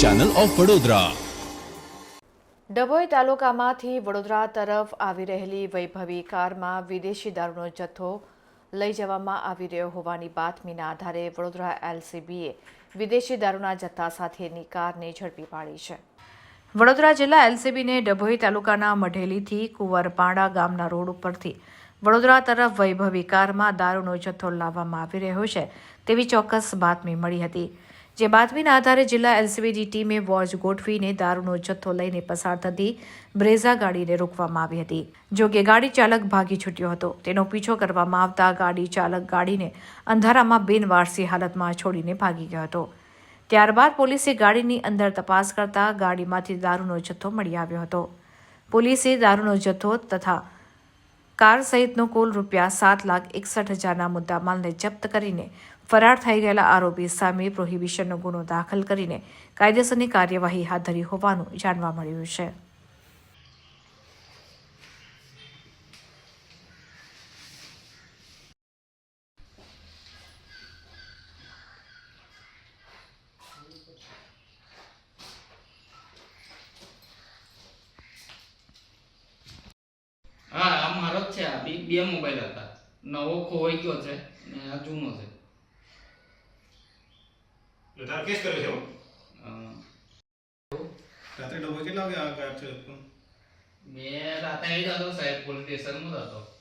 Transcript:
Channel of Vadodara Dabhoi તાલુકામાંથી વડોદરા તરફ આવી રહેલી વૈભવી કારમાં વિદેશી દારૂનો જથ્થો લઈ જવામાં આવી રહ્યો હોવાની બાતમીના આધારે વડોદરા એલસીબીએ વિદેશી દારૂના જથ્થા સાથેની કારને ઝડપી પાડી છે. વડોદરા જિલ્લા એલસીબીને ડભોઈ તાલુકાના મઢેલીથી કુંવરપાડા ગામના રોડ ઉપરથી વડોદરા તરફ વૈભવી કારમાં દારૂનો જથ્થો લાવવામાં આવી રહ્યો છે તેવી ચોક્કસ બાતમી મળી હતી. જે બાતમીના આધારે જિલ્લા એલસીબીની ટીમે વોચ ગોઠવીને દારૂનો જથ્થો લઈને પસાર થતી બ્રેઝા ગાડીને રોકવામાં આવી હતી. જો કે ગાડી ચાલક ભાગી છૂટ્યો હતો. તેનો પીછો કરવામાં આવતા ગાડી ચાલક ગાડીને અંધારામાં બિનવારસી હાલતમાં છોડીને ભાગી ગયો હતો. ત્યારબાદ પોલીસે ગાડીની અંદર તપાસ કરતા ગાડીમાંથી દારૂનો જથ્થો મળી આવ્યો હતો. પોલીસે દારૂનો જથ્થો તથા કાર સહિતનો કુલ રૂપિયા સાત લાખ એકસઠ હજારના મુદ્દામાલને જપ્ત કરીને ફરાર થઈ ગયેલા આરોપી સામે પ્રોહિબિશનનો ગુનો દાખલ કરીને કાયદેસરની કાર્યવાહી હાથ ધરી હોવાનું જાણવા મળ્યું છે હા આ આ બી મોબાઈલ હતા નવો ખોવાઈ ગયો છે ને આ જૂનો છે એટલે તારે કેસ કર્યો છે? અ, રાત્રે ડબ્બો કેટલા વાગે આ ગાયબ થયો હતો? મેં રાતે આવી જતો સાહેબ પોલીસ સ્ટેશનમાં જ હતો પકડાયો હતો